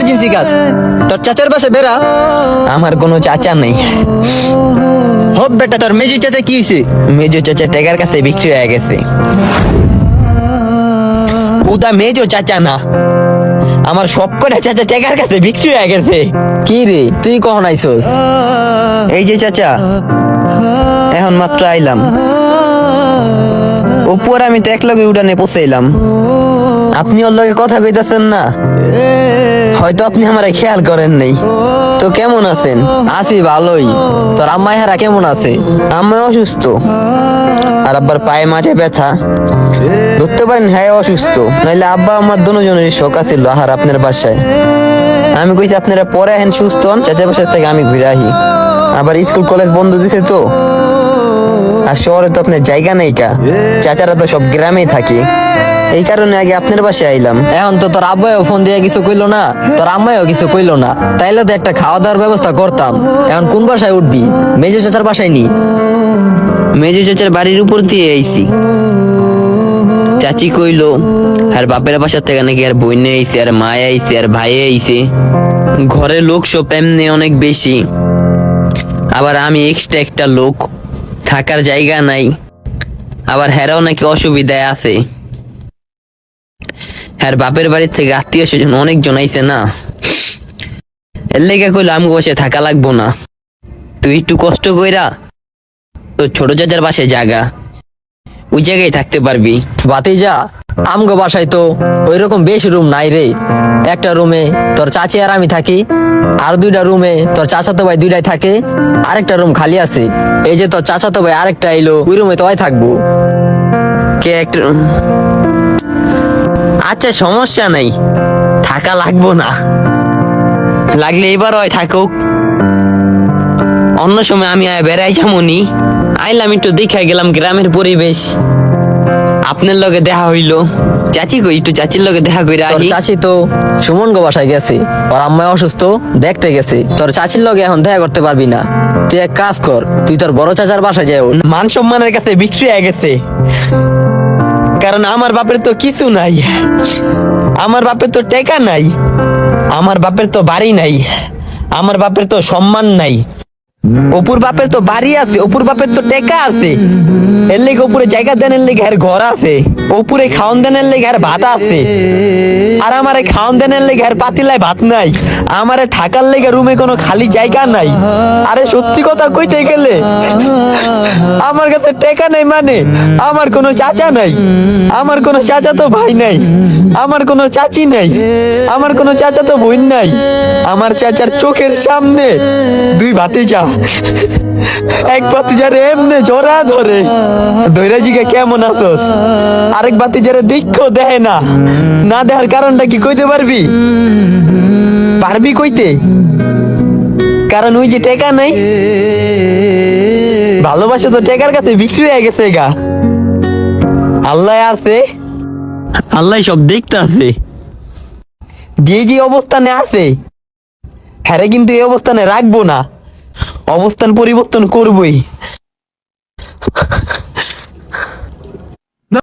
Emergency কাজ তোর চাচার পাশে বেড়া। আমার কোনো চাচা নেই। হব বেটা তোর মেজি চাচা কি হয়েছে মেজো চাচা টেকার কাছে বিক্রি হয়ে গেছে। উদা মেজো চাচা না। আমার সব করে চাচা টেকার কাছে বিক্রি হয়ে গেছে। কি রে তুই কখন আইসোস? এই যে চাচা এখন মাত্র আইলাম। উপর আমি তো এক লগে উড়ানে পৌঁছাইলাম। আপনি ওর লগে কথা কইতাছেন না। হয়তো আপনি আমার খেয়াল করেন নাই। তো কেমন আছেন? আছি ভালোই। তোর আম্মাই হারা কেমন আছে? আমি অসুস্থ। আর আব্বার পায়ে মাঝে ব্যথা। ধরতে পারেন হ্যাঁ অসুস্থ। নাইলে আব্বা আমার দুজনের শোক আছিল আহার আপনার বাসায়। আমি কইছি আপনারা পরে আহেন সুস্থ হন। চাচা বাসার থেকে আমি ঘুরে আহি। আবার স্কুল কলেজ বন্ধ দিছে তো। আর শহরে তো আপনার জায়গা নেই কা। চাচারা তো সব গ্রামেই থাকে। এই কারণে আগে আপনার বাসায় আইলাম। এখন তো তোর আব্বাইও ফোন দিয়ে কিছু কইলো না তোর আম্মাইও কিছু কইলো না। তাইলে তো একটা খাওয়া দাওয়ার ব্যবস্থা করতাম। এখন কোন বাসায় উঠবি? মেজে চাচার বাসায় নি। মেজো চাচার বাড়ির উপর দিয়ে আইছি। চাচি কইলো আর বাপের বাসার থেকে নাকি আর বইনে আইছে আর মায়ে আইছে আর ভাই আইছে। ঘরের লোক সব এমনি অনেক বেশি। আবার আমি এক্সট্রা একটা লোক। থাকার জায়গা নাই। আবার হেরাও নাকি অসুবিধায় আছে। হ্যাঁ বাপের বাড়ির থেকে আত্মীয় স্বজন অনেকজন আইছে না। এর লেগে কইলো আমি বসে থাকা লাগবো না। তুই একটু কষ্ট কইরা তো ছোট চাচার পাশে জায়গা ওই জায়গায় থাকতে পারবি। বাতিজা আমগো বাসায় তো ওই রকম বেশি রুম নাই রে। একটা রুমে তোর চাচি আর আমি থাকি আর দুইটা রুমে তোর চাচাতো ভাই দুইটাই থাকে আরেকটা রুম খালি আছে। এই যে তোর চাচাতো ভাই আরেকটা এলো ওই রুমে তোই থাকব। কে একটা আচ্ছা সমস্যা নাই। থাকা লাগবো না। লাগলে এবার হয় থাকুক। অন্য সময় আমি আয় বেড়াই যেমনই আইলাম একটু দেখা গেলাম গ্রামের পরিবেশ। আপনার লগে দেখা হইল। চাচি কই? একটু চাচির লগে দেখা কইরা তোর চাচি তো সুমন গো বাসায় গেছে। ওর আম্মাই অসুস্থ দেখতে গেছে। তোর চাচির লগে এখন দেখা করতে পারবি না। তুই এক কাজ কর তুই তোর বড় চাচার বাসায় যাও মান সম্মানের কাছে বিক্রি হয়ে গেছে। কারণ আমার বাপের তো কিছু নাই। আমার বাপের তো টেকা নাই। আমার বাপের তো বাড়ি নাই। আমার বাপের তো সম্মান নাই। অপুর বাপের তো বাড়ি আছে, অপুর বাপের তো টেকা আছে। এর লেগে উপরে জায়গা দেনের লেগে ঘর আছে উপরে খাওন দেনের লেগে আর ভাত আছে। আর আমারে খাওন দেনের লেগে আর পাতিলায় ভাত নাই, আমারে থাকার লেগে রুমে কোনো খালি জায়গা নাই। আরে সত্যি কথা কইতে গেলে, আমার কাছে টেকা নাই মানে আমার কোনো চাচা নাই, আমার কোনো চাচা তো ভাই নাই, আমার কোনো চাচি নাই, আমার কোনো চাচা তো বোন নাই। আমার চাচার চোখের সামনে দুই ভাতিজা এক ভাতিজারে এমনে জোরা ধরে। ধৈরা জিগে কেমন আছোস? আরেক ভাতিজারে দীক্ষ দেয় না। না দেখার কারণটা কি কইতে পারবি? পারবি কইতে? কারণ ওই যে টেকা নাই। ভালোবাসা তো টেকার কাছে বিক্রি হয়ে গেছে গা। আল্লাহ আছে। আল্লাহ সব দেখতে আছে। যে যে অবস্থানে আছে হ্যারে কিন্তু এই অবস্থানে রাখব না। অবস্থান পরিবর্তন করবই।